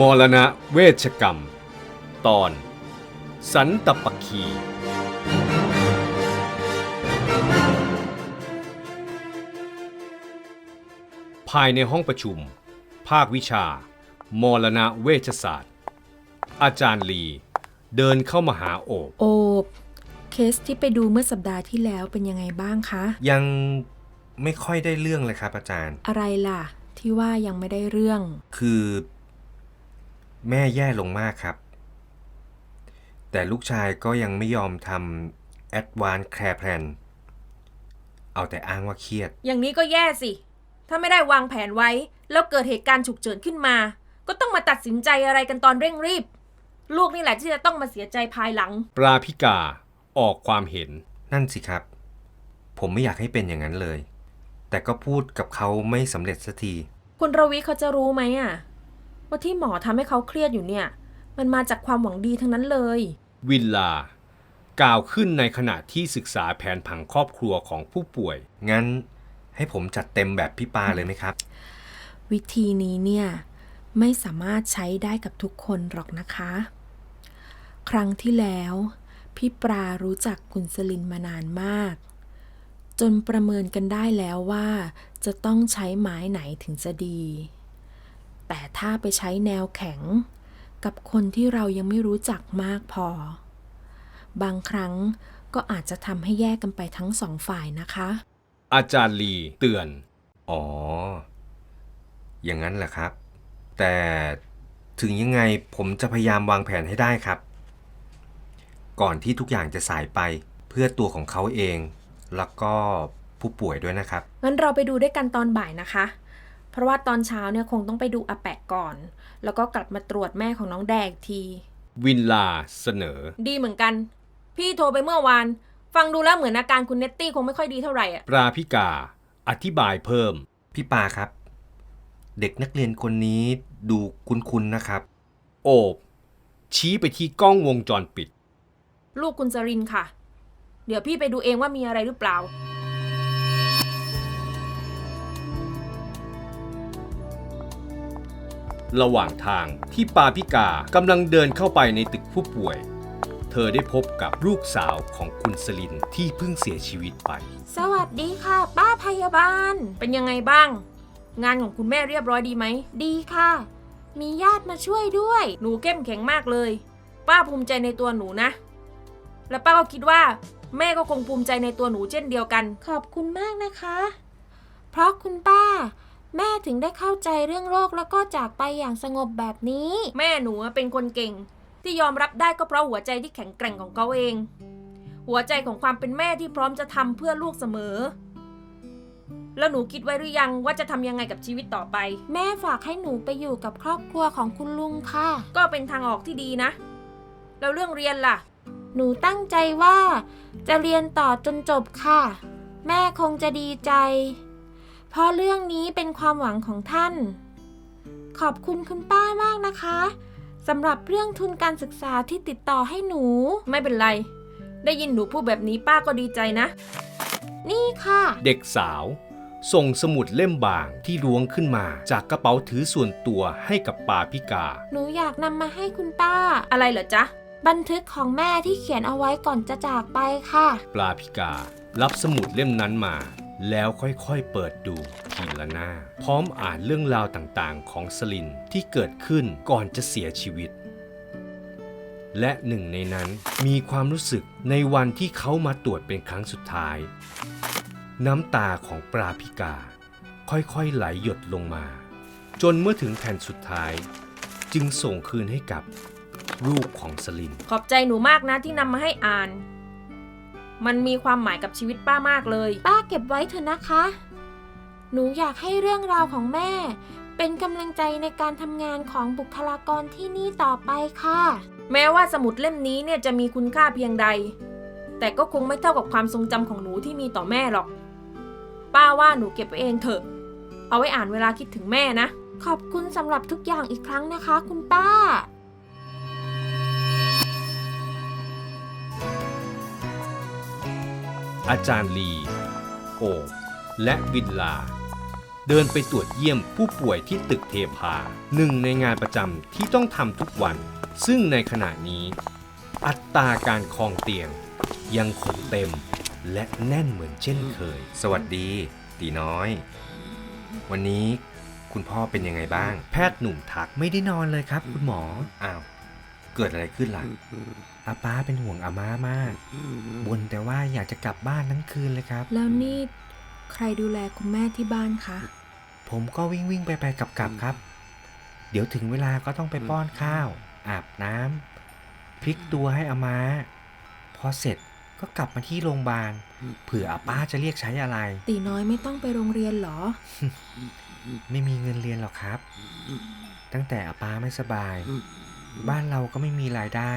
มรณะเวชกรรม ตอน สันตปคี ภายในห้องประชุม ภาควิชา มรณะเวชศาสตร์ อาจารย์ลี เดินเข้ามาหาโอบ โอบเคสที่ไปดูเมื่อสัปดาห์ที่แล้วเป็นยังไงบ้างคะ ยังไม่ค่อยได้เรื่องเลยครับอาจารย์ อะไรล่ะ ที่ว่ายังไม่ได้เรื่อง คือ แม่แย่ลงมากครับ แต่ลูกชายก็ยังไม่ยอมทำ Advanced Care Plan เอาแต่อ้างว่าเครียด อย่างนี้ก็แย่สิ ถ้าไม่ได้วางแผนไว้ แล้วเกิดเหตุการณ์ฉุกเฉินขึ้นมา ก็ต้องมาตัดสินใจอะไรกันตอนเร่งรีบ ลูกนี่แหละที่จะต้องมาเสียใจภายหลัง ปราพิกาออกความเห็น นั่นสิครับ ผมไม่อยากให้เป็นอย่างนั้นเลย แต่ก็พูดกับเขาไม่สำเร็จสักที คุณรวิเขาจะรู้ไหมอะ ว่าที่หมอทำให้เขาเครียดอยู่เนี่ย มันมาจากความหวังดีทั้งนั้นเลย วิลลา กล่าวขึ้นในขณะที่ศึกษาแผนผังครอบครัวของผู้ป่วย งั้นให้ผมจัดเต็มแบบพี่ปาเลยไหมครับ วิธีนี้เนี่ยไม่สามารถใช้ได้กับทุกคนหรอกนะคะ ครั้งที่แล้ว พี่ปรารู้จักกุนสลินมานานมาก จนประเมินกันได้แล้วว่า จะต้องใช้ไม้ไหนถึงจะดี แต่ถ้าไปใช้แนวแข็ง กับคนที่เรายังไม่รู้จักมากพอ บางครั้งก็อาจจะทำให้แยกกันไปทั้งสองฝ่ายนะคะ อาจารย์ลีเตือน อ๋อ อย่างนั้นแหละครับ แต่ถึงยังไงผมจะพยายามวางแผนให้ได้ครับ ก่อนที่ทุกอย่างจะสายไปเพื่อตัวของเขาเอง แล้วก็ผู้ป่วยด้วยนะครับ งั้นเราไปดูด้วยกันตอนบ่ายนะคะ เพราะว่าตอนเช้าเนี่ยคงต้องไปดูอาแปะก่อน แล้วก็กลับมาตรวจแม่ของน้องแดงอีกที วินลาเสนอ ดีเหมือนกัน พี่โทรไปเมื่อวาน ฟังดูแล้วเหมือนอาการคุณเนตตี้คงไม่ค่อยดีเท่าไหร่อะ ปราพิกา อธิบายเพิ่ม พี่ปาครับ เด็กนักเรียนคนนี้ดูคุ้นๆนะครับ โอบ ชี้ไปที่กล้องวงจรปิด ลูกคุณจรินค่ะ เดี๋ยวพี่ไปดูเองว่ามีอะไรหรือเปล่า ระหว่างทางที่ปาพิกากำลังเดินเข้าไปในตึกผู้ป่วย เธอได้พบกับลูกสาวของคุณสลินที่เพิ่งเสียชีวิตไป สวัสดีค่ะ ป้าพยาบาล เป็นยังไงบ้าง งานของคุณแม่เรียบร้อยดีไหม ดีค่ะ มีญาติมาช่วยด้วย หนูเข้มแข็งมากเลย ป้าภูมิใจในตัวหนูนะ และป้าก็คิดว่า แม่ก็คงภูมิใจในตัวหนูเช่นเดียวกัน ขอบคุณมากนะคะ เพราะคุณป้า แม่ถึงได้เข้าใจเรื่องโรคแล้วก็จากไปอย่างสงบแบบนี้ แม่หนูเป็นคนเก่ง ที่ยอมรับได้ก็เพราะหัวใจที่แข็งแกร่งของเขาเอง หัวใจของความเป็นแม่ที่พร้อมจะทำเพื่อลูกเสมอ แล้วหนูคิดไว้หรือยังว่าจะทำยังไงกับชีวิตต่อไป แม่ฝากให้หนูไปอยู่กับครอบครัวของคุณลุงค่ะ ก็เป็นทางออกที่ดีนะ แล้วเรื่องเรียนล่ะ หนูตั้งใจว่า จะเรียนต่อจนจบค่ะ แม่คงจะดีใจเพ ราะเรื่องนี้เป็นความหวังของท่าน ขอบคุณคุณป้ามากนะคะสำหรับเรื่องทุนการศึกษาที่ติดต่อให้หนู ไม่เป็นไร ได้ยินหนูพูดแบบนี้ป้าก็ดีใจนะ นี่ค่ะ เด็กสาว ส่งสมุดเล่มบางที่ล้วงขึ้นมาจากกระเป๋าถือส่วนตัวให้กับปาพิกา หนูอยากนำมาให้คุณป้า อะไรเหรอจ๊ะ บันทึกของแม่ที่เขียนเอาไว้ก่อนจะจากไปค่ะ ปลาพิกา รับสมุดเล่มนั้นมา แล้วค่อยๆเปิดดูทีละหน้า พร้อมอ่านเรื่องราวต่างๆ ของสลินที่เกิดขึ้นก่อนจะเสียชีวิต และหนึ่งในนั้นมีความรู้สึกในวันที่เขามาตรวจเป็นครั้งสุดท้าย น้ำตาของปลาพิกา ค่อยๆไหลหยดลงมา จนเมื่อถึงแผ่นสุดท้าย จึงส่งคืนให้กับลูกของสลิน ขอบใจหนูมากนะที่นำมาให้อ่าน มันมีความหมายกับชีวิตป้ามากเลย ป้าเก็บไว้เถอะนะคะ หนูอยากให้เรื่องราวของแม่ เป็นกำลังใจในการทำงานของบุคลากรที่นี่ต่อไปค่ะ แม้ว่าสมุดเล่มนี้เนี่ยจะมีคุณค่าเพียงใด แต่ก็คงไม่เท่ากับความทรงจำของหนูที่มีต่อแม่หรอก ป้าว่าหนูเก็บไว้เองเถอะ เอาไว้อ่านเวลาคิดถึงแม่นะ ขอบคุณสำหรับทุกอย่างอีกครั้งนะคะ คุณป้า อาจารย์ลีโอบและวินลา เดินไปตรวจเยี่ยมผู้ป่วยที่ตึกเทพาหนึ่งในงานประจำที่ต้องทำทุกวัน ซึ่งในขณะนี้ อัตราการคลองเตียง ยังคงเต็มและแน่นเหมือนเช่นเคย สวัสดี ตีน้อย วันนี้คุณพ่อเป็นยังไงบ้าง แพทย์หนุ่มทักไม่ได้นอนเลยครับ คุณหมอ อ้าว เกิดอะไรขึ้นล่ะอาป้าเป็นห่วงอาม่ามากบ่นแต่ว่าอยากจะกลับบ้านทั้งคืนเลยครับ แล้วนี่ใครดูแลคุณแม่ที่บ้านคะ ผมก็วิ่งวิ่งไปไปกลับกลับครับ เดี๋ยวถึงเวลาก็ต้องไปป้อนข้าว อาบน้ำพลิกตัวให้อามาพอเสร็จก็กลับมาที่โรงพยาบาลเผื่ออาป้าจะเรียกใช้อะไร ตีน้อยไม่ต้องไปโรงเรียนเหรอ ไม่มีเงินเรียนหรอกครับ ตั้งแต่อาป้าไม่สบาย บ้านเราก็ไม่มีรายได้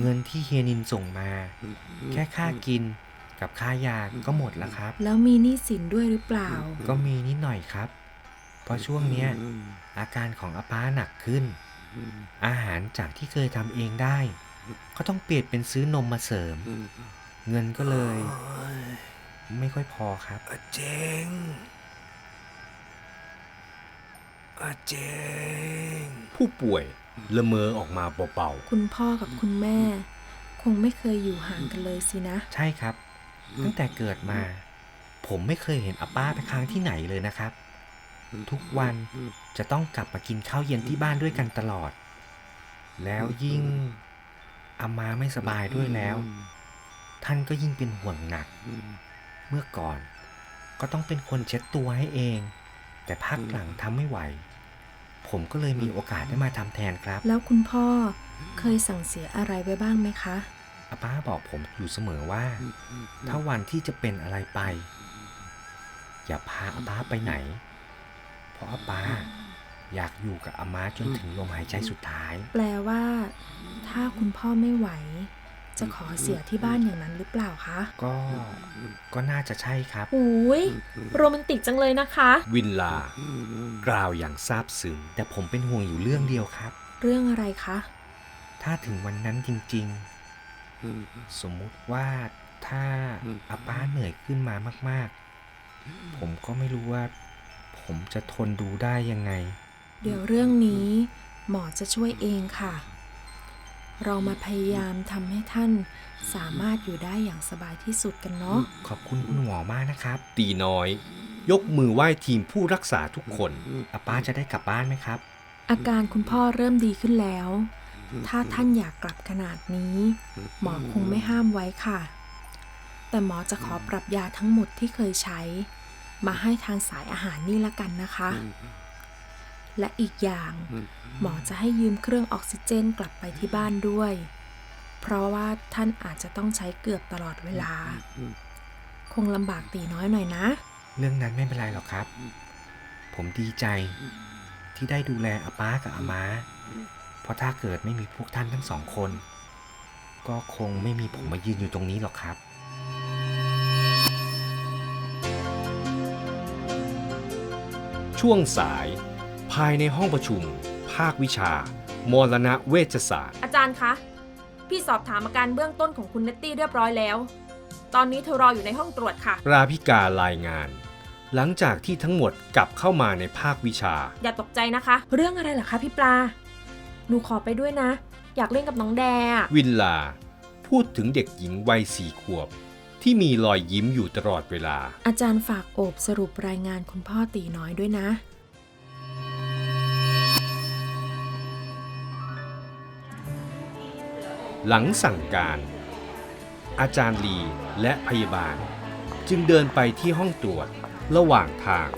เงินที่เฮียนินส่งมา แค่ค่ากินกับค่ายาก็หมดแล้วครับ แล้วมีหนี้สินด้วยหรือเปล่า ก็มีนิดหน่อยครับ เพราะช่วงเนี้ยอาการของอาป้าหนักขึ้น อาหารจากที่เคยทำเองได้ ก็ต้องเปลี่ยนเป็นซื้อนมมาเสริม เงินก็เลย ไม่ค่อยพอครับ เจงอาเจงผู้ป่วย ละเมอออกมาเบาคุณพ่อกับคุณแม่ คงไม่เคยอยู่ห่างกันเลยสินะๆใช่ครับ ตั้งแต่เกิดมา ผมไม่เคยเห็นอาป้าไปค้างที่ไหนเลยนะครับ ทุกวันจะต้องกลับมากินข้าวเย็นที่บ้านด้วยกันตลอด แล้วยิ่งอามาไม่สบายด้วยแล้ว ท่านก็ยิ่งเป็นห่วงหนัก เมื่อก่อนก็ต้องเป็นคนเช็ดตัวให้เอง แต่พักหลังทำไม่ไหว ผมก็เลยมีโอกาสได้มาทำแทนครับ แล้วคุณพ่อเคยสั่งเสียอะไรไว้บ้างไหมคะ อาป้าบอกผมอยู่เสมอว่า ถ้าวันที่จะเป็นอะไรไป อย่าพาอาป้าไปไหน เพราะอาป้าอยากอยู่กับอาม้าจนถึงลมหายใจสุดท้าย แปลว่า ถ้าคุณพ่อไม่ไหว จะขอเสียที่บ้านอย่างนั้นหรือเปล่าคะ ก็ก็น่าจะใช่ครับอุ้ยโรแมนติกจังเลยนะคะ วินลากล่าวอย่างซาบซึ้งแต่ผมเป็นห่วงอยู่เรื่องเดียวครับ เรื่องอะไรคะ ถ้าถึงวันนั้นจริง ๆ สมมุติว่าถ้าอาป้าเหนื่อยขึ้นมามาก ๆ ผมก็ไม่รู้ว่า ผมจะทนดูได้ยังไง เดี๋ยวเรื่องนี้หมอจะช่วยเองค่ะ เรามาพยายามทำให้ท่านสามารถอยู่ได้อย่างสบายที่สุดกันเนาะ ขอบคุณคุณหมอมากนะครับ ตีน้อย ยกมือไหว้ทีมผู้รักษาทุกคนอาป้าจะได้กลับบ้านไหมครับ อาการคุณพ่อเริ่มดีขึ้นแล้ว ถ้าท่านอยากกลับขนาดนี้ หมอคงไม่ห้ามไว้ค่ะ แต่หมอจะขอปรับยาทั้งหมดที่เคยใช้ มาให้ทางสายอาหารนี่ละกันนะคะ และอีกอย่างหมอจะให้ยืมเครื่องออกซิเจนกลับไปที่บ้านด้วย เพราะว่าท่านอาจจะต้องใช้เกือบตลอดเวลา คงลำบากตีน้อยหน่อยนะ เรื่องนั้นไม่เป็นไรหรอกครับ ผมดีใจที่ได้ดูแลอาป้ากับอาม้า เพราะถ้าเกิดไม่มีพวกท่านทั้งสองคน ก็คงไม่มีผมมายืนอยู่ตรงนี้หรอกครับช่วงสาย ภายในห้องประชุม ภาควิชา มรณะเวชศาสตร์ อาจารย์คะ พี่สอบถามอาการเบื้องต้นของคุณเนตตี้เรียบร้อยแล้ว ตอนนี้เธอรออยู่ในห้องตรวจค่ะ ราพิการายงาน หลังจากที่ทั้งหมดกลับเข้ามาในภาควิชา อย่าตกใจนะคะ เรื่องอะไรเหรอคะพี่ปลา หนูขอไปด้วยนะ อยากเล่นกับน้องแดอะวินลา พูดถึงเด็กหญิงวัยสี่ขวบ ที่มีรอยยิ้มอยู่ตลอดเวลา อาจารย์ฝากโอบสรุปรายงานคุณพ่อตีน้อยด้วยนะ หลังสั่งการ อาจารย์ลีและพยาบาล จึงเดินไปที่ห้องตรวจระหว่างทาง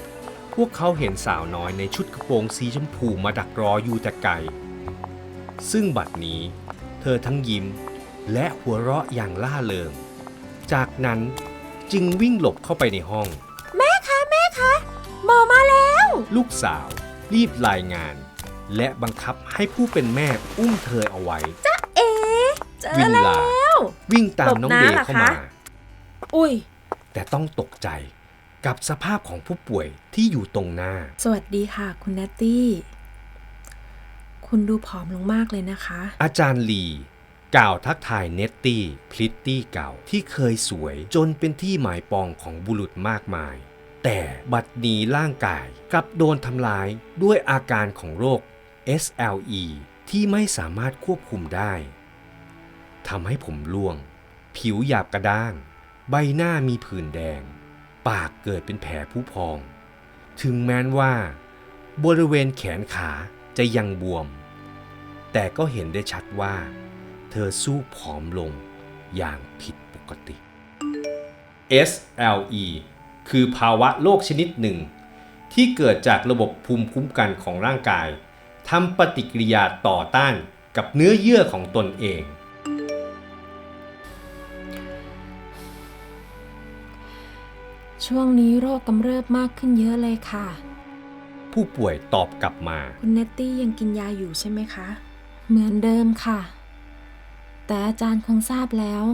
พวกเขาเห็นสาวน้อยในชุดกระโปรงสีชมพูมาดักรออยู่แต่ไกล ซึ่งบัดนี้เธอทั้งยิ้มและหัวเราะอย่างล่าเริง จากนั้นจึงวิ่งหลบเข้าไปในห้องหมอมาแล้ว ลูกสาวรีบรายงาน และบังคับให้ผู้เป็นแม่อุ้มเธอเอาไว้เอ๋ เจอวินแล้วลาวิ่งตามน้องเดย์เข้ามาหลบหน้าเหรอคะอุ้ย แต่ต้องตกใจกับสภาพของผู้ป่วยที่อยู่ตรงหน้า สวัสดีค่ะ คุณแนตตี้ คุณดูผอมลงมากเลยนะคะ อาจารย์ลีกล่าวทักทายเนตตี้พลิตตี้เก่าที่เคยสวยจนเป็นที่หมายปองของบุรุษมากมาย แต่บัดนี้ร่างกายกลับโดนทำลายด้วยอาการของโรค SLE ที่ไม่สามารถควบคุมได้ ทำให้ผมร่วง ผิวหยาบกระด้าง ใบหน้ามีผื่นแดง ปากเกิดเป็นแผลผู้พอง ถึงแม้นว่า บริเวณแขนขาจะยังบวม แต่ก็เห็นได้ชัดว่า เธอสู้ผอมลงอย่างผิดปกติ SLE คือภาวะโรคชนิดหนึ่ง ที่เกิดจากระบบภูมิคุ้มกันของร่างกายทำปฏิกิริยาต่อต้านกับเนื้อเยื่อของตนเอง ช่วงนี้โรคกำเริบมากขึ้นเยอะเลยค่ะ ผู้ป่วยตอบกลับมา คุณเนตตี้ยังกินยาอยู่ใช่ไหมคะ เหมือนเดิมค่ะ แต่อาจารย์คงทราบแล้ว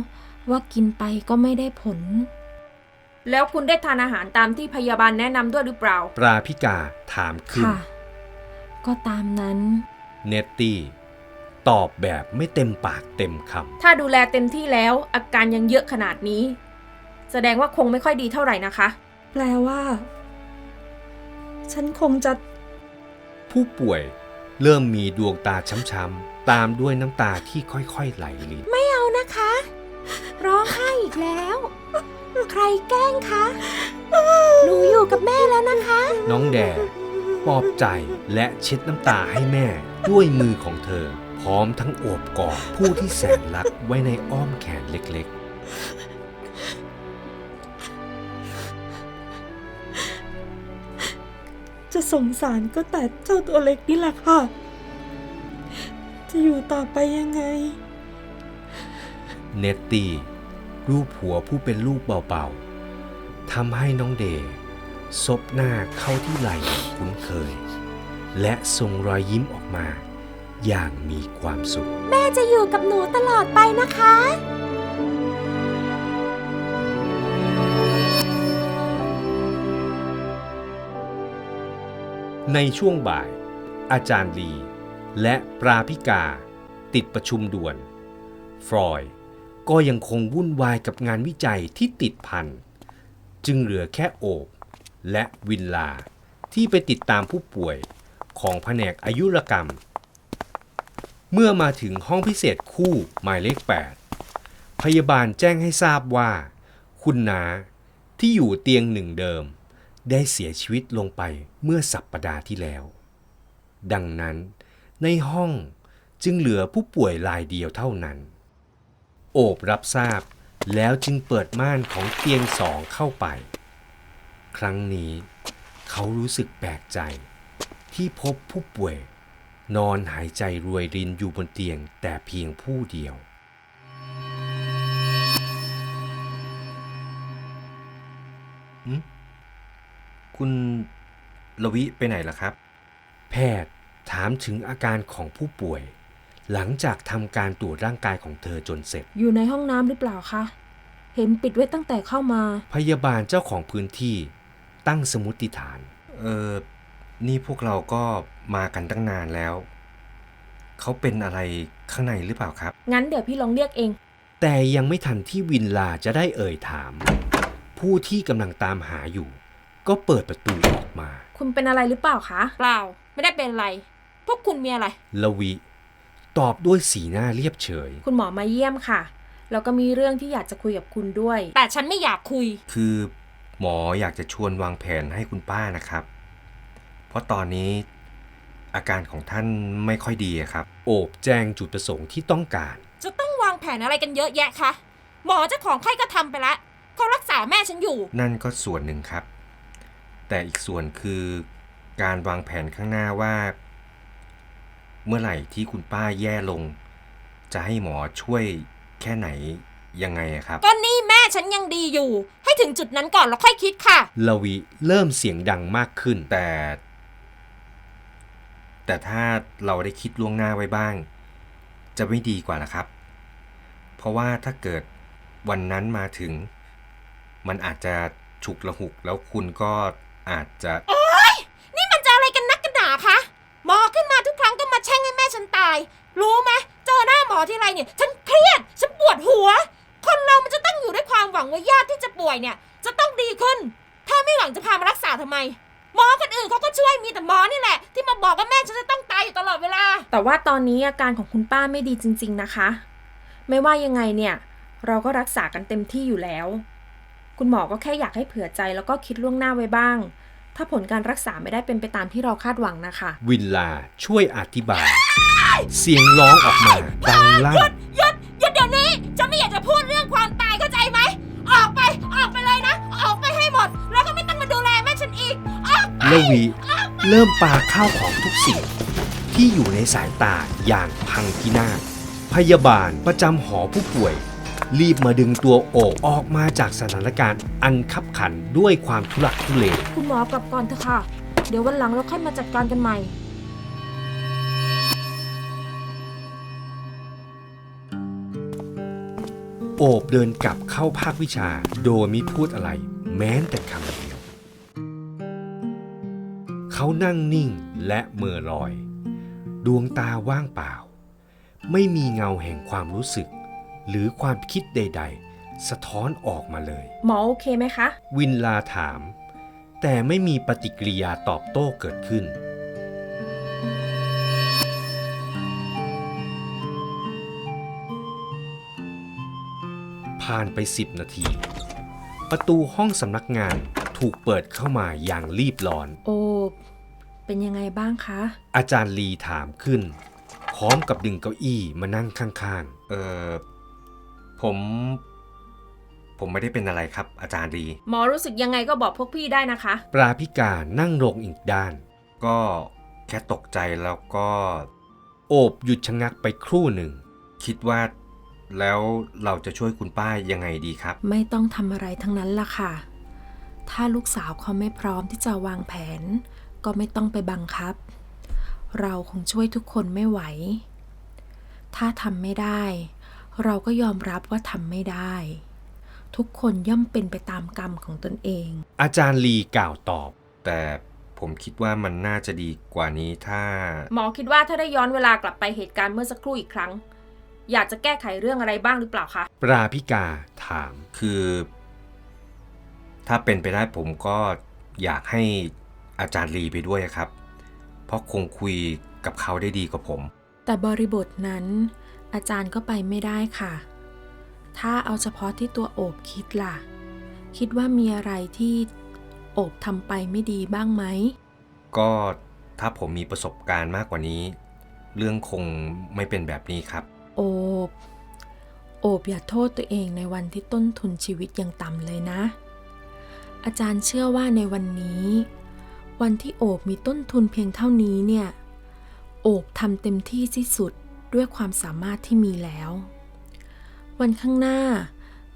ว่ากินไปก็ไม่ได้ผล แล้วคุณได้ทานอาหารตามที่พยาบาลแนะนำด้วยหรือเปล่า ปราพิกาถามขึ้น ค่ะ ก็ตามนั้น เนตตี้ตอบแบบไม่เต็มปากเต็มคถ้าดูแลเต็มที่แล้วอาการยังเยอะขนาดนี้ แสดงว่าคงไม่ค่อยดีเท่าไหร่นะคะ แปลว่า ฉันคงจะำผู้ป่วยเริ่มมีดวงตาช้ำๆตามด้วยน้ำตาที่ค่อยๆไหลลิน ไม่เอานะคะ ร้องไห้อีกแล้ว ใครแกล้งคะหนูอยู่กับแม่แล้วนะคะ น้องแดปลอบใจและเช็ดน้ำตาให้แม่ ด้วยมือของเธอ พร้อมทั้งโอบกอดผู้ที่แสนรักไว้ในอ้อมแขนเล็ก จะสงสารก็แต่เจ้าตัวเล็กนี่แหละค่ะ จะอยู่ต่อไปยังไงๆเนตตี้รูปหัวผู้เป็นลูกเบาๆทำให้น้องเดซบหน้าเข้าที่ไหล่อย่างคุ้นเคย และส่งรอยยิ้มออกมา อย่างมีความสุข แม่จะอยู่กับหนูตลอดไปนะคะ ในช่วงบ่าย อาจารย์ลี และปราพิกา ติดประชุมด่วน ฟรอยก็ยังคงวุ่นวายกับงานวิจัยที่ติดพัน จึงเหลือแค่โอบและวินลาที่ไปติดตามผู้ป่วยของแผนกอายุรกรรม เมื่อมาถึงห้องพิเศษคู่หมายเลข 8 พยาบาลแจ้งให้ทราบว่า คุณนาที่อยู่เตียงหนึ่งเดิม ได้เสียชีวิตลงไปเมื่อสัปปดาห์ที่แล้ว ดังนั้นในห้องจึงเหลือผู้ป่วยรายเดียวเท่านั้น โอบรับทราบแล้วจึงเปิดม่านของเตียงสองเข้าไป ครั้งนี้เขารู้สึกแปลกใจ ที่พบผู้ป่วย นอนหายใจรวยรินอยู่บนเตียงแต่เพียงผู้เดียว คุณลวิไปไหนล่ะครับ แพทย์ถามถึงอาการของผู้ป่วย หลังจากทำการตรวจร่างกายของเธอจนเสร็จ อยู่ในห้องน้ำหรือเปล่าคะ เห็นปิดไว้ตั้งแต่เข้ามา พยาบาลเจ้าของพื้นที่ตั้งสมมติฐาน เออนี่พวกเราก็มากันตั้งนานแล้ว เขาเป็นอะไรข้างในหรือเปล่าครับ งั้นเดี๋ยวพี่ลองเรียกเอง แต่ยังไม่ทันที่วินลาจะได้เอ่ยถาม ผู้ที่กำลังตามหาอยู่ ก็เปิดประตูออกมา คุณเป็นอะไรหรือเปล่าคะ เปล่า ไม่ได้เป็นไร พวกคุณมีอะไร ละวิ ตอบด้วยสีหน้าเรียบเฉย คุณหมอมาเยี่ยมค่ะ แล้วก็มีเรื่องที่อยากจะคุยกับคุณด้วย แต่ฉันไม่อยากคุย คือหมออยากจะชวนวางแผนให้คุณป้านะครับ เพราะตอนนี้อาการของท่านไม่ค่อยดีอะครับ โอบแจ้งจุดประสงค์ที่ต้องการ จะต้องวางแผนอะไรกันเยอะแยะคะ หมอเจ้าของไข้ก็ทำไปแล้วเขารักษาแม่ฉันอยู่ นั่นก็ส่วนหนึ่งครับ แต่อีกส่วนคือการวางแผนข้างหน้าว่า เมื่อไหร่ที่คุณป้าแย่ลง จะให้หมอช่วยแค่ไหนยังไงอะครับ ก็นี่แม่ฉันยังดีอยู่ ให้ถึงจุดนั้นก่อนแล้วค่อยคิดค่ะละวิเริ่มเสียงดังมากขึ้นแต่ แต่ถ้าเราได้คิดล่วงหน้าไว้บ้าง จะไม่ดีกว่านะครับ เพราะว่าถ้าเกิดวันนั้นมาถึง มันอาจจะฉุกละหุกแล้วคุณก็ อาจจะนี่มันจะอะไรกันนักกันหนาคะหมอขึ้นมาทุกครั้งก็มาแช่งให้แม่ฉันตาย รู้ไหมเจอหน้าหมอทีไรเนี่ย ฉันเครียด ฉันปวดหัว คนเรามันจะต้องอยู่ด้วยความหวังว่าญาติที่จะป่วยเนี่ย จะต้องดีขึ้น ถ้าไม่หวังจะพามารักษาทำไม หมอคนอื่นเขาก็ช่วยมีแต่หมอนี่แหละ ที่มาบอกว่าแม่ฉันจะต้องตายอยู่ตลอดเวลา แต่ว่าตอนนี้อาการของคุณป้าไม่ดีจริง ๆนะคะ ไม่ว่ายังไงเนี่ย เราก็รักษากันเต็มที่อยู่แล้ว คุณหมอก็แค่อยากให้เผื่อใจแล้วก็คิดล่วงหน้าไว้บ้าง ถ้าผลการรักษาไม่ได้เป็นไปตามที่เราคาดหวังนะคะ วินลาช่วยอธิบาย เสียงร้องออกมาดังลั่น หยุดหยุดเดี๋ยวนี้ฉันไม่อยากจะพูดเรื่องความตายเข้าใจไหม ออกไปออกไปเลยนะ ออกไปให้หมด แล้วก็ไม่ต้องมาดูแลแม่ฉันอีก ออกและวีเริ่มปาข้าวของทุกสิ่ง ที่อยู่ในสายตาอย่างพังพินาศพยาบาลประจำหอผู้ป่วย รีบมาดึงตัวโอบออกมาจากสถานการณ์อันคับขันด้วยความทุลักทุเลคุณหมอกลับก่อนเถอะค่ะ เดี๋ยววันหลังเราค่อยมาจัดการกันใหม่ โอบเดินกลับเข้าภาควิชาโดยไม่พูดอะไร แม้แต่คำเดียว เขานั่งนิ่งและเมื่อลอย ดวงตาว่างเปล่า ไม่มีเงาแห่งความรู้สึก หรือความคิดใด ๆ สะท้อนออกมาเลย หมอโอเคไหมคะ วินลาถาม แต่ไม่มีปฏิกิริยาตอบโต้เกิดขึ้น ผ่านไปสิบนาที ประตูห้องสำนักงานถูกเปิดเข้ามาอย่างรีบร้อน โอบเป็นยังไงบ้างคะ อาจารย์ลีถามขึ้น พร้อมกับดึงเก้าอี้มานั่งข้างเออ ผม ผมไม่ได้เป็นอะไรครับ อาจารย์ดี หมอรู้สึกยังไงก็บอกพวกพี่ได้นะคะๆปราพิกานั่งลงอีกด้าน ก็แค่ตกใจแล้วก็ โอบหยุดชะงักไปครู่หนึ่ง คิดว่าแล้วเราจะช่วยคุณป้ายังไงดีครับ ไม่ต้องทำอะไรทั้งนั้นล่ะค่ะ ถ้าลูกสาวเขาไม่พร้อมที่จะวางแผน ก็ไม่ต้องไปบังคับ เราคงช่วยทุกคนไม่ไหว ถ้าทำไม่ได้ เราก็ยอมรับว่าทำไม่ได้ ทุกคนย่อมเป็นไปตามกรรมของตนเอง อาจารย์ลีกล่าวตอบ แต่ผมคิดว่ามันน่าจะดีกว่านี้ถ้า หมอคิดว่าถ้าได้ย้อนเวลากลับไปเหตุการณ์เมื่อสักครู่อีกครั้ง อยากจะแก้ไขเรื่องอะไรบ้างหรือเปล่าคะ ปราพิกาถามคือ ถ้าเป็นไปได้ผมก็อยากให้อาจารย์ลีไปด้วยครับ เพราะคงคุยกับเขาได้ดีกว่าผม แต่บริบทนั้น อาจารย์ก็ไปไม่ได้ค่ะ ถ้าเอาเฉพาะที่ตัวโอบคิดล่ะ คิดว่ามีอะไรที่โอบทำไปไม่ดีบ้างไหม ก็ถ้าผมมีประสบการณ์มากกว่านี้ เรื่องคงไม่เป็นแบบนี้ครับ โอบ โอบอย่าโทษตัวเองในวันที่ต้นทุนชีวิตยังต่ำเลยนะ อาจารย์เชื่อว่าในวันนี้ วันที่โอบมีต้นทุนเพียงเท่านี้เนี่ย โอบทำเต็มที่ที่สุด ด้วยความสามารถที่มีแล้ว วันข้างหน้า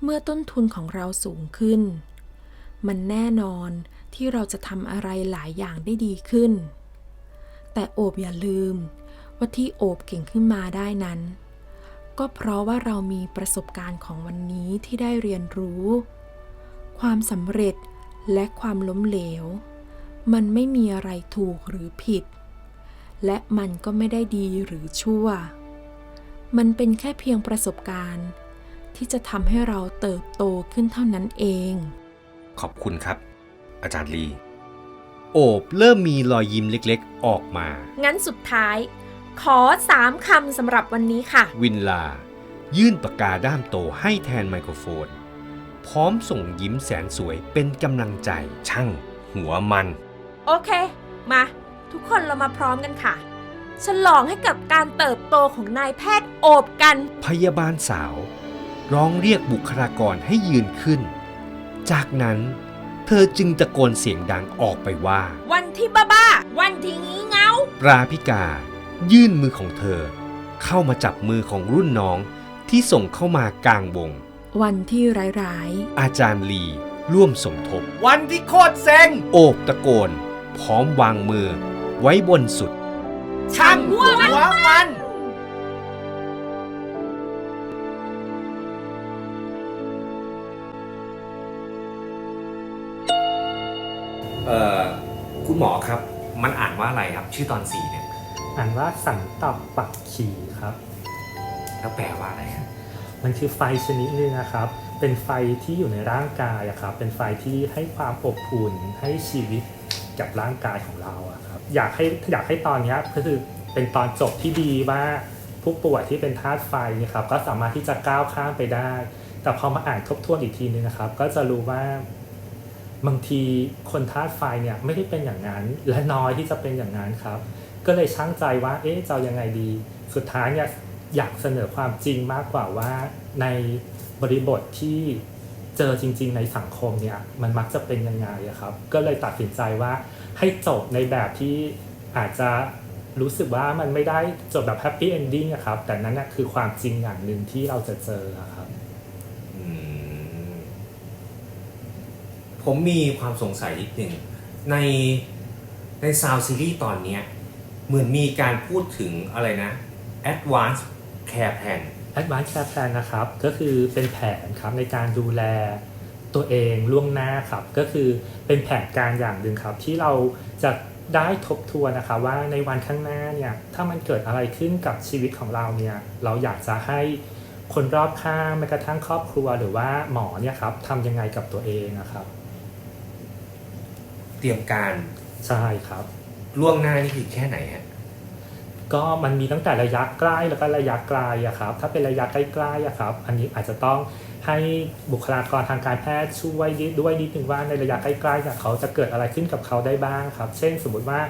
เมื่อต้นทุนของเราสูงขึ้น มันแน่นอนที่เราจะทำอะไรหลายอย่างได้ดีขึ้น แต่โอบอย่าลืม ว่าที่โอบเก่งขึ้นมาได้นั้น ก็เพราะว่าเรามีประสบการณ์ของวันนี้ที่ได้เรียนรู้ ความสำเร็จและความล้มเหลว มันไม่มีอะไรถูกหรือผิด และมันก็ไม่ได้ดีหรือชั่ว มันเป็นแค่เพียงประสบการณ์ ที่จะทำให้เราเติบโตขึ้นเท่านั้นเอง ขอบคุณครับ อาจารย์ลี โอบเริ่มมีรอยยิ้มเล็กๆ ออกมา งั้นสุดท้าย ขอสามคำสำหรับวันนี้ค่ะ วินลา ยื่นปากกาด้ามโตให้แทนไมโครโฟน พร้อมส่งยิ้มแสนสวยเป็นกำลังใจช่าง หัวมัน โอเค มา ทุกคนเรามาพร้อมกันค่ะ ฉลองให้กับการเติบโตของนายแพทย์โอบกัน พยาบาลสาว ร้องเรียกบุคลากรให้ยืนขึ้น จากนั้นเธอจึงตะโกนเสียงดังออกไปว่า วันที่บ้าบ้าๆวันที่งี้เงาปราพิกา ยื่นมือของเธอ เข้ามาจับมือของรุ่นน้องที่ส่งเข้ามากลางวง วันที่ร้ายอาจารย์ลีร่วมสมทบ วันที่โคตรเซ็งโอบตะโกน พร้อมวางมือไว้บนสุด ช่างหัวมัน เอ่อ คุณหมอครับ มันอ่านว่าอะไรครับ ชื่อตอนสี่เนี่ย อ่านว่าสันตับปักขีครับ แล้วแปลว่าอะไรครับ มันคือไฟชนิดหนึงนะครับ เป็นไฟที่อยู่ในร่างกายอะครับ เป็นไฟที่ให้ความอบอุ่นให้ชีวิตกับร่างกายของเราอะครับ อยากให้อยากให้ตอนนี้ก็คือเป็นตอนจบที่ดีว่าผู้ป่วยที่เป็นธาตุไฟนี่ครับก็สามารถที่จะก้าวข้ามไปได้ แต่พอมาอ่านทบทวนอีกทีนึงนะครับ ก็จะรู้ว่าบางทีคนธาตุไฟเนี่ยไม่ได้เป็นอย่างนั้น และน้อยที่จะเป็นอย่างนั้นครับ ก็เลยช่างใจว่าเอ๊ะจะยังไงดี สุดท้ายเนี่ยอยากเสนอความจริงมากกว่าว่าในบริบทที่เจอจริง ๆ ในสังคมเนี่ยมันมักจะเป็นยังไงครับ ก็เลยตัดสินใจว่า ให้จบในแบบที่อาจจะรู้สึกว่ามันไม่ได้จบแบบแฮปปี้เอนดิ้งอะครับ แต่นั้นนะคือความจริงอย่างหนึ่งที่เราจะเจออะครับอืมผมมีความสงสัยนิดหนึ่งในในซาวซีรีส์ตอนเนี้ยเหมือนมีการพูดถึงอะไรนะ Advanced Care Plan Advanced Care Plan นะครับ ก็คือเป็นแผนครับในการดูแล ตัวเองล่วงหน้าครับ ก็คือเป็นแผนการอย่างหนึ่งครับ ที่เราจะได้ทบทวนนะครับว่าในวันข้างหน้าเนี่ยถ้ามันเกิดอะไรขึ้นกับชีวิตของเราเนี่ยเราอยากจะให้คนรอบข้างแม้กระทั่งครอบครัวหรือว่าหมอเนี่ยครับทำยังไงกับตัวเองนะครับ เตรียมการใช่ครับ ล่วงหน้านี่คือแค่ไหนฮะก็มันมีตั้งแต่ระยะใกล้แล้วก็ระยะไกลอะครับ ถ้าเป็นระยะใกล้ๆอะครับ อันนี้อาจจะต้อง ให้บุคลากรทางการแพทย์ช่วยด้วยนิดนึงว่าในระยะใกล้ๆเนี่ยเขาจะเกิดอะไรขึ้นกับเขาได้บ้างครับ เช่นสมมติว่า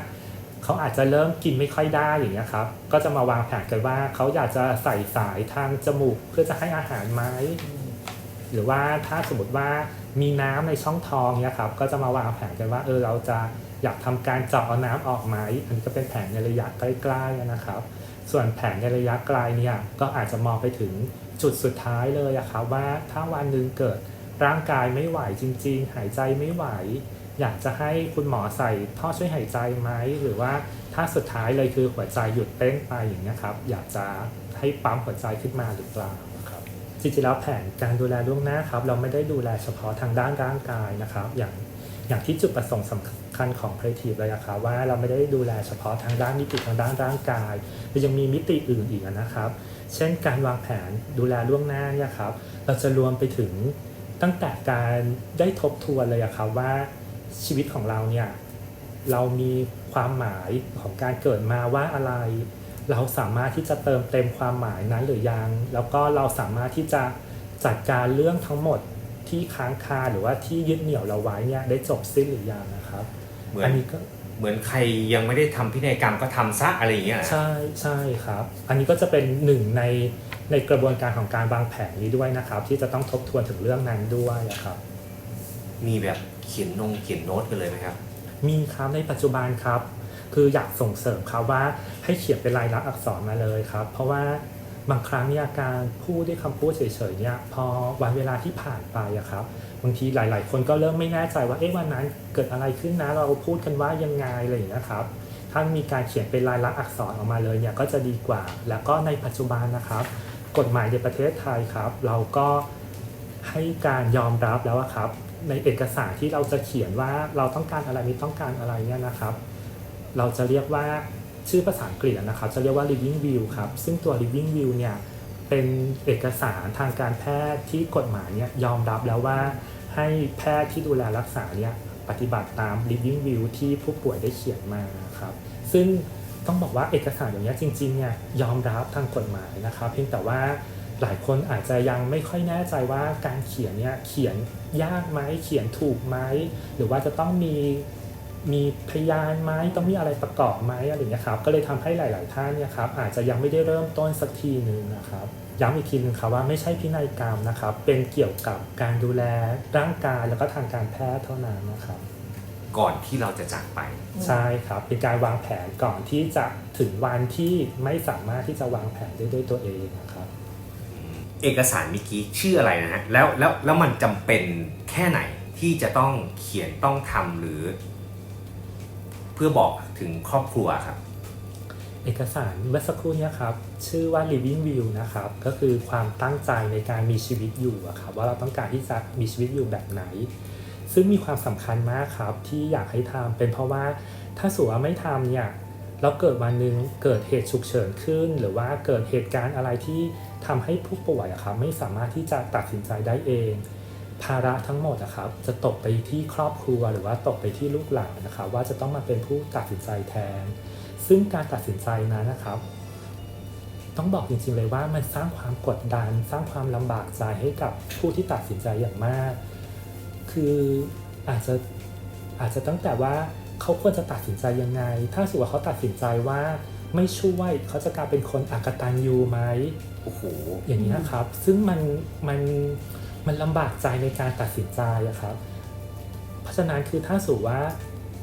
เขาอาจจะเริ่มกินไม่ค่อยได้อย่างเงี้ยครับ ก็จะมาวางแผนกันว่าเขาอยากจะใส่สายทางจมูกเพื่อจะให้อาหารไหมหรือว่าถ้าสมมติว่ามีน้ำในช่องท้องเนี่ยครับ ก็จะมาวางแผนกันว่าเออเราจะอยากทำการเจาะเอาน้ำออกไหมอันนี้ก็เป็นแผนในระยะใกล้ๆนะครับ ส่วนแผนในระยะไกลเนี่ยก็อาจจะมองไปถึง จุดสุดท้ายเลยอะครับว่าถ้าวันหนึ่งเกิดร่างกายไม่ไหวจริง ๆ หายใจไม่ไหว อยากจะให้คุณหมอใส่ท่อช่วยหายใจไหมหรือว่าถ้าสุดท้ายเลยคือหัวใจหยุดเต้นไปอย่างนี้ครับ อยากจะให้ปั๊มหัวใจขึ้นมาหรือเปล่าครับจริงๆแล้วแผนการดูแลล่วงหน้าครับ เราไม่ได้ดูแลเฉพาะทางด้านร่างกายนะครับ อย่างอย่างที่จุดประสงค์สำคัญของ Creative เลยอะครับว่าเราไม่ได้ดูแลเฉพาะทางด้านมิติทางด้านร่างกายแต่ยังมีมิติอื่นอีกนะครับ เช่นการวางแผนดูแลล่วงหน้าเนี่ยครับ เราจะรวมไปถึงตั้งแต่การได้ทบทวนเลยอะครับว่าชีวิตของเราเนี่ยเรามีความหมายของการเกิดมาว่าอะไร เราสามารถที่จะเติมเต็มความหมายนั้นหรือยัง แล้วก็เราสามารถที่จะจัดการเรื่องทั้งหมดที่ค้างคาหรือว่าที่ยึดเหนี่ยวเราไว้เนี่ยได้จบสิ้นหรือยังนะครับเหมือนอันนี้ก็ เหมือนใครยังไม่ได้ทำพินัยกรรมก็ทำซะอะไรอย่างเงี้ยเหรอใช่ใช่ครับ อันนี้ก็จะเป็นหนึ่งในในกระบวนการของการวางแผนนี้ด้วยนะครับ ที่จะต้องทบทวนถึงเรื่องนั้นด้วยนะครับ มีแบบเขียนนงเขียนโน้ตกันเลยไหมครับ มีครับในปัจจุบันครับ คืออยากส่งเสริมครับว่าให้เขียนเป็นลายลักษณ์อักษรมาเลยครับ เพราะว่าบางครั้งเนี่ยการพูดด้วยคำพูดเฉยๆเนี่ยพอวันเวลาที่ผ่านไปอะครับ บางทีหลาย ๆ คนก็เริ่มไม่แน่ใจว่าเอ๊ะวันนั้นเกิดอะไรขึ้นนะเราพูดกันว่ายังไงอะไรอย่างเงี้ครับถ้ามีการเขียนเป็นลายลักษณ์อักษรออกมาเลยเนี่ยก็จะดีกว่า แล้วก็ในปัจจุบันนะครับ กฎหมายในประเทศไทยครับ เราก็ให้การยอมรับแล้วครับ ในเอกสารที่เราจะเขียนว่าเราต้องการอะไรไม่ต้องการอะไรเนี่ยนะครับ เราจะเรียกว่าชื่อภาษาอังกฤษนะครับ จะเรียกว่า living will ครับ ซึ่งตัว living will เนี่ย เป็นเอกสารทางการแพทย์ที่กฎหมายเนี่ยยอมรับแล้วว่าให้แพทย์ที่ดูแลรักษาเนี่ยปฏิบัติตาม living will ที่ผู้ป่วยได้เขียนมาครับ ซึ่งต้องบอกว่าเอกสารอย่างนี้จริงๆเนี่ยยอมรับทางกฎหมายนะครับ เพียงแต่ว่าหลายคนอาจจะยังไม่ค่อยแน่ใจว่าการเขียนเนี่ยเขียนยากไหมเขียนถูกไหมหรือว่าจะต้องมี มีพยานไหมต้องมีอะไรประกอบไหมอะไรอย่างเงี้ยครับก็เลยทำให้หลาย ๆ ท่านเนี่ยครับอาจจะยังไม่ได้เริ่มต้นสักทีหนึ่งนะครับย้ำอีกทีหนึงครับว่าไม่ใช่พินัยกรรมนะครับ เป็นเกี่ยวกับการดูแลร่างกายแล้วก็ทางการแพทย์เท่านั้นนะครับ ก่อนที่เราจะจากไป ใช่ครับ เป็นการวางแผนก่อนที่จะถึงวันที่ไม่สามารถที่จะวางแผนได้ด้วยตัวเองนะครับ เอกสารเมื่อกี้ชื่ออะไรนะฮะแล้วแล้วแล้วมันจำเป็นแค่ไหนที่จะต้องเขียนต้องทำหรือ เพื่อบอกถึงครอบครัวครับ เอกสารเมื่อสักครู่นี้ครับ ชื่อว่า living will นะครับ ก็คือความตั้งใจในการมีชีวิตอยู่ครับว่าเราต้องการที่จะมีชีวิตอยู่แบบไหน ซึ่งมีความสำคัญมากครับที่อยากให้ทำเป็นเพราะว่าถ้าสมมติว่าไม่ทำเนี่ยแล้วเกิดวันหนึ่งเกิดเหตุฉุกเฉินขึ้น หรือว่าเกิดเหตุการณ์อะไรที่ทำให้ผู้ป่วยครับไม่สามารถที่จะตัดสินใจได้เอง ภาระทั้งหมดอะครับจะตกไปที่ครอบครัวหรือว่าตกไปที่ลูกหลานนะครับว่าจะต้องมาเป็นผู้ตัดสินใจแทน ซึ่งการตัดสินใจนั้นนะครับ ต้องบอกจริงๆเลยว่ามันสร้างความกดดัน สร้างความลำบากใจให้กับผู้ที่ตัดสินใจอย่างมาก คืออาจจะอาจจะตั้งแต่ว่าเขาควรจะตัดสินใจยังไง ถ้าสมมติว่าเขาตัดสินใจว่าไม่ช่วยเขาจะกลายเป็นคนอักตันยูไหมโอ้โหอย่างนี้นะครับ ซึ่งมันมัน มันลำบากใจในการตัดสินใจอะครับ เพราะฉะนั้นคือถ้าสูว่า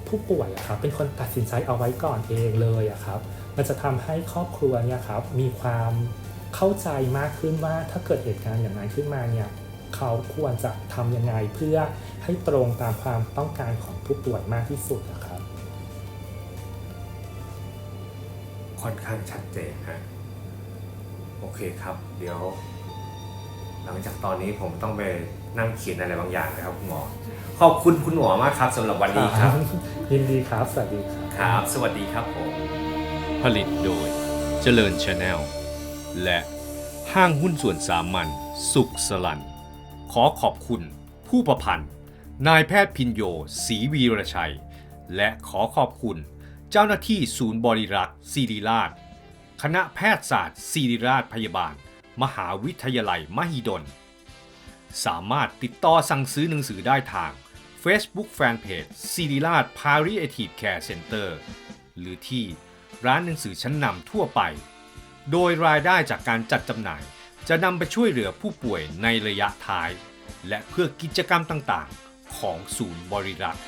ผู้ป่วยอะครับเป็นคนตัดสินใจเอาไว้ก่อนเองเลยอะครับ มันจะทำให้ครอบครัวเนี่ยครับมีความเข้าใจมากขึ้นว่าถ้าเกิดเหตุการณ์อย่างนั้นขึ้นมาเนี่ยเขาควรจะทำยังไงเพื่อให้ตรงตามความต้องการของผู้ป่วยมากที่สุดนะครับ ค่อนข้างชัดเจนฮะโอเคครับ เดี๋ยว หลังจากตอนนี้ผมต้องไปนั่งเขียนอะไรบางอย่างนะครับคุณหมอ ขอบคุณคุณหมอมากครับสำหรับวันนี้ครับ ยินดีครับ สวัสดีครับ ครับ สวัสดีครับผม ผลิตโดย เจริญชาแนล และห้างหุ้นส่วนสามัญสุขสลัน ขอขอบคุณผู้ประพันธ์ นายแพทย์พินโยศรีวีรชัย และขอขอบคุณ เจ้าหน้าที่ศูนย์บริรักษ์ศิริราช คณะแพทยศาสตร์ศิริราชพยาบาล มหาวิทยาลัยมหิดล สามารถติดต่อสั่งซื้อหนังสือได้ทาง Facebook Fanpage ศิริราช Palliative Care Center หรือที่ร้านหนังสือชั้นนำทั่วไป โดยรายได้จากการจัดจำหน่ายจะนำไปช่วยเหลือผู้ป่วยในระยะท้าย และเพื่อกิจกรรมต่างๆ ของศูนย์บริรักษ์